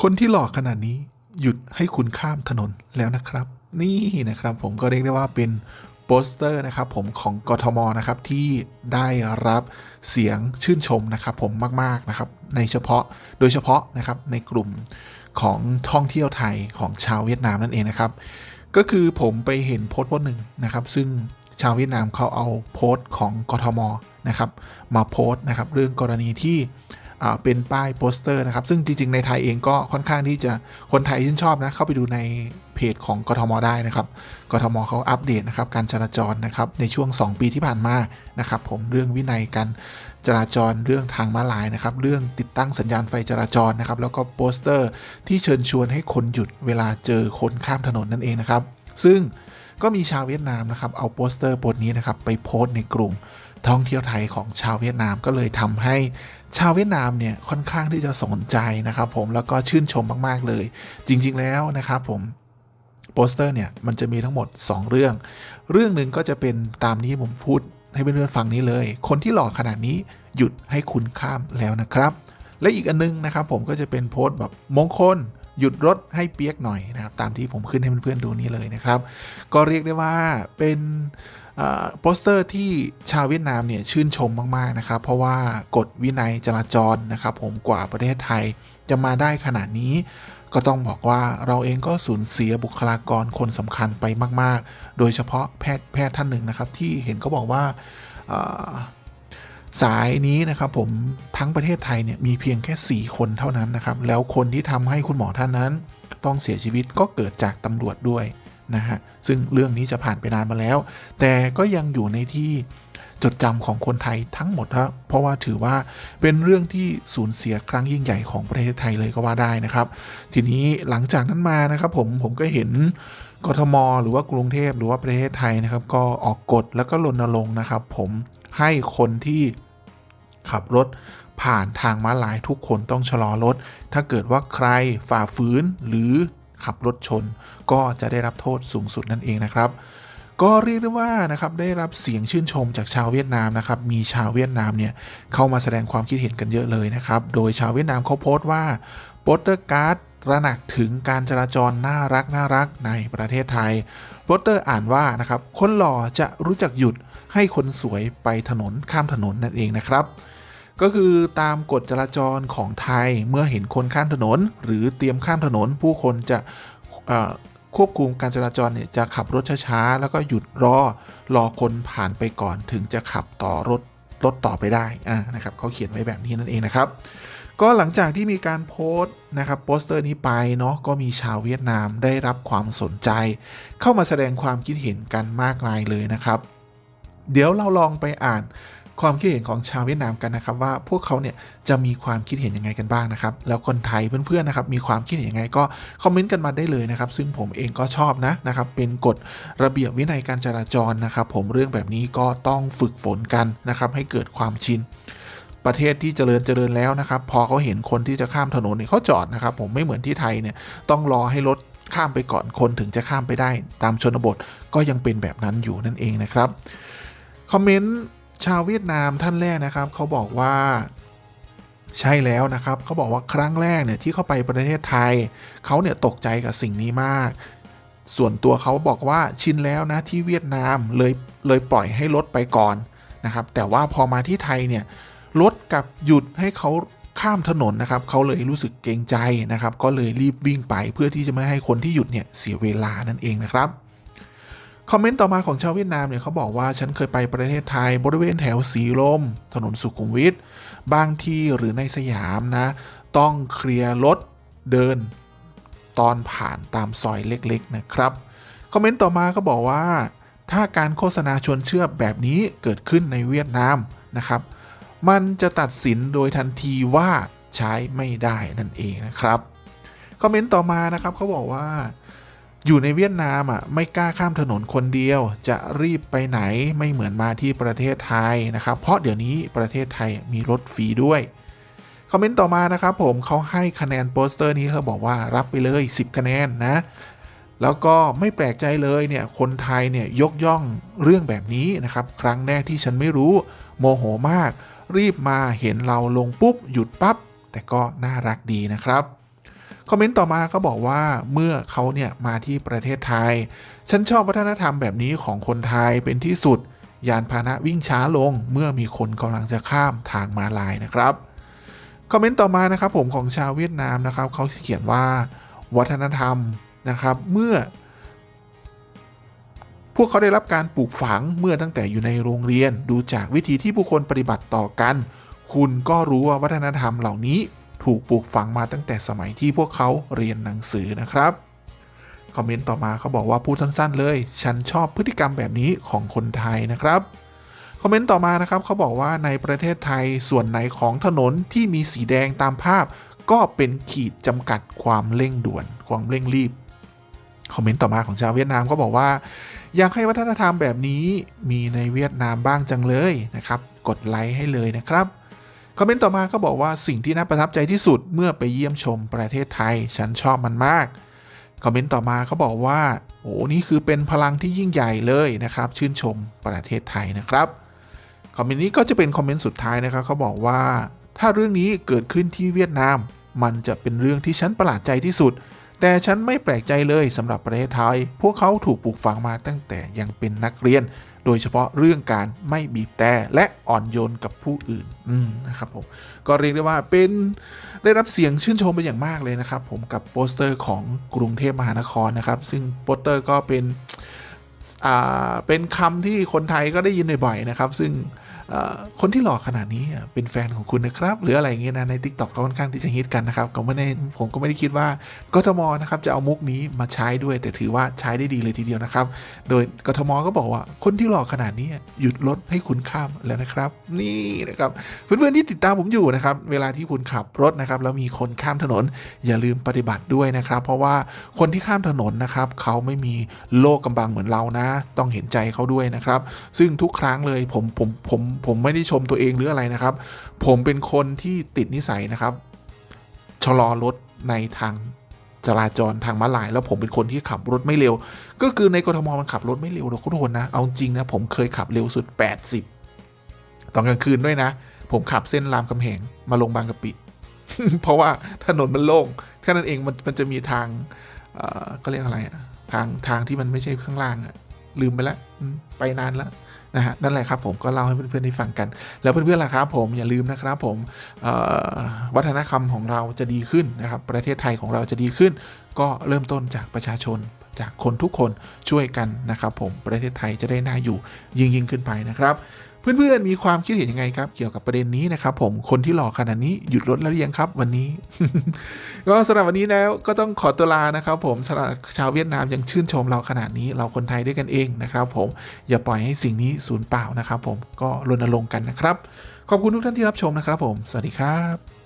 คนที่หล่อขนาดนี้หยุดให้คุณข้ามถนนแล้วนะครับ นี่นะครับผมก็เรียกได้ว่าเป็นโปสเตอร์นะครับผมของกทมนะครับที่ได้รับเสียงชื่นชมนะครับผมมากๆนะครับในเฉพาะโดยเฉพาะนะครับในกลุ่มของท่องเที่ยวไทยของชาวเวียดนามนั่นเองนะครับ ก็คือผมไปเห็นโพสต์โพสต์หนึ่งนะครับ ซึ่งชาวเวียดนามเขาเอาโพสต์ของกทมนะครับมาโพสต์นะครับเรื่องกรณีที่ เป็นป้ายโปสเตอร์นะครับ ซึ่งจริง ๆ ในไทยเองก็ค่อนข้างที่จะคนไทยชื่นชอบนะ เข้าไปดูในเพจของกทมได้นะครับ กทมเขาอัปเดตนะครับการจราจรนะครับในช่วง 2 ปีที่ผ่านมานะครับผมเรื่องวินัยการจราจรเรื่องทางม้าลายนะครับ เรื่องติดตั้งสัญญาณไฟจราจรนะครับ แล้วก็โปสเตอร์ที่เชิญชวนให้คนหยุดเวลาเจอคนข้ามถนนนั่นเองนะครับ ซึ่งก็มีชาวเวียดนามนะครับเอาโปสเตอร์บทนี้นะครับไปโพสต์ในกลุ่ม ท่องเที่ยวไทยของชาวเวียดนามก็เลยทำให้ชาวเวียดนามเนี่ยค่อนข้างที่จะสนใจนะครับผมแล้วก็ชื่นชมมาก ๆ เลย จริง ๆ แล้วนะครับผมโปสเตอร์เนี่ยมันจะมีทั้งหมด 2 เรื่อง เรื่องหนึ่งก็จะเป็นตามนี้ผมพูดให้เพื่อนๆฟังนี้เลย คนที่หล่อขนาดนี้หยุดให้คุณข้ามแล้วนะครับ และอีกอันนึงนะครับผมก็จะเป็นโพสต์แบบมงคลหยุดรถให้เปียกหน่อยนะครับตามที่ผมขึ้นให้เพื่อนๆดูนี้เลยนะครับ ก็เรียกได้ว่าเป็น โปสเตอร์ที่ชาวเวียดนามเนี่ยชื่นชมมาก ๆ นะครับ เพราะว่ากฎวินัยจราจรนะครับ ผมกว่าประเทศไทยจะมาได้ขนาดนี้ ก็ต้องบอกว่าเราเองก็สูญเสียบุคลากรคนสำคัญไปมาก ๆ โดยเฉพาะแพทย์แพทย์ท่านหนึ่งนะครับ ที่เห็นเขาบอกว่าสายนี้นะครับผมทั้งประเทศไทยเนี่ยมีเพียงแค่ 4 คนเท่านั้นนะครับ แล้วคนที่ทำให้คุณหมอท่านนั้น ต้องเสียชีวิตก็เกิดจากตำรวจด้วย นะฮะซึ่งเรื่องนี้จะผ่านไปนานมาแล้ว แต่ก็ยังอยู่ในที่จดจำของคนไทยทั้งหมดครับเพราะว่าถือว่าเป็นเรื่องที่สูญเสียครั้งยิ่งใหญ่ของประเทศไทยเลยก็ว่าได้นะครับ ทีนี้หลังจากนั้นมานะครับผมผมก็เห็นกทม หรือว่ากรุงเทพหรือว่าประเทศไทยนะครับ ก็ออกกฎแล้วก็รณรงค์นะครับ ผมให้คนที่ขับรถผ่านทางม้าลายทุกคนต้องชะลอรถ ถ้าเกิดว่าใครฝ่าฝืนหรือ ขับรถชน ก็จะได้รับโทษสูงสุดนั่นเองนะครับ ก็เรียกได้ว่านะครับได้รับเสียงชื่นชมจากชาวเวียดนามนะครับ มีชาวเวียดนามเนี่ยเข้ามาแสดงความคิดเห็นกันเยอะเลยนะครับ โดยชาวเวียดนามเขาโพสต์ว่าโปสเตอร์การ์ดตระหนักถึงการจราจรน่ารักน่ารักในประเทศไทยโปสเตอร์อ่านว่านะครับคนหล่อจะรู้จักหยุดให้คนสวยไปถนนข้ามถนนนั่นเองนะครับ ก็คือตามกฎจราจรของไทยเมื่อเห็นคนข้ามถนน หรือเตรียมข้ามถนน ผู้คนจะควบคุมการจราจรเนี่ยจะขับรถช้าๆแล้วก็หยุดรอรอคนผ่านไปก่อนถึงจะขับต่อรถรถต่อไปได้อ่านะครับเขาเขียนไว้แบบนี้นั่นเองนะครับ ก็หลังจากที่มีการโพสต์นะครับโปสเตอร์นี้ไปเนาะก็มีชาวเวียดนามได้รับความสนใจ เข้ามาแสดงความคิดเห็นกันมากมายเลยนะครับ เดี๋ยวเราลองไปอ่าน ความคิดเห็นของชาวเวียดนามกันนะครับ ว่าพวกเขาเนี่ยจะมีความคิดเห็นยังไงกันบ้างนะครับ แล้วคนไทยเพื่อนๆนะครับมีความคิดเห็นยังไงก็คอมเมนต์กันมาได้เลยนะครับ ซึ่งผมเองก็ชอบนะนะครับ เป็นกฎระเบียบวินัยการจราจรนะครับ ผมเรื่องแบบนี้ก็ต้องฝึกฝนกันนะครับให้เกิดความชินประเทศที่เจริญเจริญแล้วนะครับ พอเขาเห็นคนที่จะข้ามถนนเนี่ยเขาจอดนะครับ ผมไม่เหมือนที่ไทยเนี่ยต้องรอให้รถข้ามไปก่อนคนถึงจะข้ามไปได้ ตามชนบทก็ยังเป็นแบบนั้นอยู่นั่นเองนะครับ คอมเมนต์ ชาวเวียดนามท่านแรกนะครับ เขาบอกว่าใช่แล้วนะครับเขาบอกว่าครั้งแรกเนี่ยที่เข้าไปประเทศไทย เขาเนี่ยตกใจกับสิ่งนี้มาก ส่วนตัวเขาบอกว่าชินแล้วนะที่เวียดนามเลยเลยปล่อยให้รถไปก่อนนะครับ แต่ว่าพอมาที่ไทยเนี่ยรถกับหยุดให้เขาข้ามถนนนะครับเขาเลยรู้สึกเกรงใจนะครับ ก็เลยรีบวิ่งไปเพื่อที่จะไม่ให้คนที่หยุดเนี่ยเสียเวลานั่นเองนะครับ คอมเมนต์ต่อมาของชาวเวียดนามเนี่ยเขาบอกว่าฉันเคยไปประเทศไทยบริเวณแถวสีลม ถนนสุขุมวิทบางที่หรือในสยามนะ ต้องเคลียร์รถเดิน ตอนผ่านตามซอยเล็กๆนะครับ คอมเมนต์ต่อมาก็บอกว่า ถ้าการโฆษณาชวนเชื่อแบบนี้เกิดขึ้นในเวียดนามนะครับ มันจะตัดสินโดยทันทีว่าใช้ไม่ได้นั่นเองนะครับ คอมเมนต์ต่อมานะครับเขาบอกว่า อยู่ในเวียดนามอะไม่กล้าข้ามถนนคนเดียว จะรีบไปไหนไม่เหมือนมาที่ประเทศไทยนะครับ เพราะเดี๋ยวนี้ประเทศไทยมีรถฟรีด้วย คอมเมนต์ต่อมานะครับผมเขาให้คะแนนโปสเตอร์นี้เขาบอกว่ารับไปเลย 10 คะแนนนะ แล้วก็ไม่แปลกใจเลยเนี่ยคนไทยเนี่ยยกย่องเรื่องแบบนี้นะครับ ครั้งแรกที่ฉันไม่รู้โมโหมาก รีบมาเห็นเราลงปุ๊บหยุดปั๊บแต่ก็น่ารักดีนะครับ คอมเมนต์ต่อมาเขาบอกว่าเมื่อเขาเนี่ยมาที่ประเทศไทย ฉันชอบวัฒนธรรมแบบนี้ของคนไทยเป็นที่สุด ยานพาหนะวิ่งช้าลงเมื่อมีคนกำลังจะข้ามทางมาลายนะครับคอมเมนต์ต่อมานะครับผมของชาวเวียดนามนะครับเขาเขียนว่าวัฒนธรรมนะครับเมื่อ พวกเขาได้รับการปลูกฝังเมื่อตั้งแต่อยู่ในโรงเรียน ดูจากวิธีที่ผู้คนปฏิบัติต่อกัน คุณก็รู้ว่าวัฒนธรรมเหล่านี้ ถูกปลูกฝังมาตั้งแต่สมัยที่พวกเขาเรียนหนังสือนะครับ คอมเมนต์ต่อมาเขาบอกว่าพูดสั้นๆ เลย ฉันชอบพฤติกรรมแบบนี้ของคนไทยนะครับ คอมเมนต์ต่อมานะครับเขาบอกว่าในประเทศไทยส่วนไหนของถนนที่มีสีแดงตามภาพ ก็เป็นขีดจำกัดความเร่งด่วนความเร่งรีบคอมเมนต์ต่อมาของชาวเวียดนามก็บอกว่า อยากให้วัฒนธรรมแบบนี้มีในเวียดนามบ้างจังเลยนะครับ กดไลค์ให้เลยนะครับ คอมเมนต์ต่อมาก็บอกว่าสิ่งที่น่าประทับใจที่สุดเมื่อไปเยี่ยมชมประเทศไทย ฉันชอบมันมาก คอมเมนต์ต่อมาเขาบอกว่า โอ้นี่คือเป็นพลังที่ยิ่งใหญ่เลยนะครับ ชื่นชมประเทศไทยนะครับ คอมเมนต์นี้ก็จะเป็นคอมเมนต์สุดท้ายนะครับเขาบอกว่า ถ้าเรื่องนี้เกิดขึ้นที่เวียดนาม มันจะเป็นเรื่องที่ฉันประหลาดใจที่สุด แต่ฉันไม่แปลกใจเลยสำหรับประเทศไทย พวกเขาถูกปลูกฝังมาตั้งแต่ยังเป็นนักเรียน โดยเฉพาะเรื่องการไม่บีบแต่และอ่อนโยนกับผู้อื่นนะครับผมก็เรียกได้ว่าเป็นได้รับเสียงชื่นชมเป็นอย่างมากเลยนะครับผมกับโปสเตอร์ของกรุงเทพมหานครนะครับ ซึ่งโปสเตอร์ก็เป็นเป็นคำที่คนไทยก็ได้ยินบ่อยๆนะครับ ซึ่ง คนที่หล่อขนาดนี้เป็นแฟนของคุณนะครับ หรืออะไรเงี้ยนะใน t ิ k t o k ก็ค่อนข้างที่จะฮิตกันนะครับก็ไม่ได้ผมก็ไม่ได้คิดว่ากทมนะครับจะเอามุกนี้มาใช้ด้วย แต่ถือว่าใช้ได้ดีเลยทีเดียวนะครับ โดยกทมก็บอกว่าคนที่หล่อขนาดนี้หยุดรถให้คุณข้ามแล้วนะครับ นี่นะครับเพื่อนๆที่ติดตามผมอยู่นะครับเวลาที่คุณขับรถนะครับแล้วมีคนข้ามถนน อย่าลืมปฏิบัติด้วยนะครับ เพราะว่าคนที่ข้ามถนนนะครับเขาไม่มีโลกกำบังเหมือนเรานะ ต้องเห็นใจเขาด้วยนะครับ ซึ่งทุกครั้งเลยผมผมผมผมไม่ได้ชมตัวเองหรืออะไรนะครับ ผมเป็นคนที่ติดนิสัยนะครับ ชะลอรถในทางจราจรทางม้าลาย แล้วผมเป็นคนที่ขับรถไม่เร็ว ก็คือในกรทมมันขับรถไม่เร็วหรอกทุกคนนะ เอาจริงนะผมเคยขับเร็วสุด 80 ตอนกลางคืนด้วยนะ ผมขับเส้นรามคำแหงมาลงบางกะปิ เพราะว่าถนนมันโล่งแค่นั้นเองมันมันจะมีทางก็เรียกอะไรอะทางทางที่มันไม่ใช่ข้างล่างอะลืมไปแล้วไปนานแล้ว นะฮะนั่นแหละครับผมก็เล่าให้เพื่อนๆได้ฟังกัน แล้วเพื่อนๆล่ะครับผมอย่าลืมนะครับผมวัฒนธรรมของเราจะดีขึ้นนะครับประเทศไทยของเราจะดีขึ้น ก็เริ่มต้นจากประชาชนจากคนทุกคนช่วยกันนะครับผมประเทศไทยจะได้น่าอยู่ยิ่งยิ่งขึ้นไปนะครับ เพื่อนๆมีความคิดเห็นยังไงครับ เกี่ยวกับประเด็นนี้นะครับผมคนที่หล่อขนาดนี้หยุดรถแล้วหรือยังครับวันนี้ ก็สำหรับวันนี้แล้วก็ต้องขอตัวลานะครับ ผมสำหรับชาวเวียดนามยังชื่นชมเราขนาดนี้ เราคนไทยด้วยกันเองนะครับ ผมอย่าปล่อยให้สิ่งนี้สูญเปล่านะครับ ผมก็รณรงค์กันนะครับ ขอบคุณทุกท่านที่รับชมนะครับ ผม สวัสดีครับ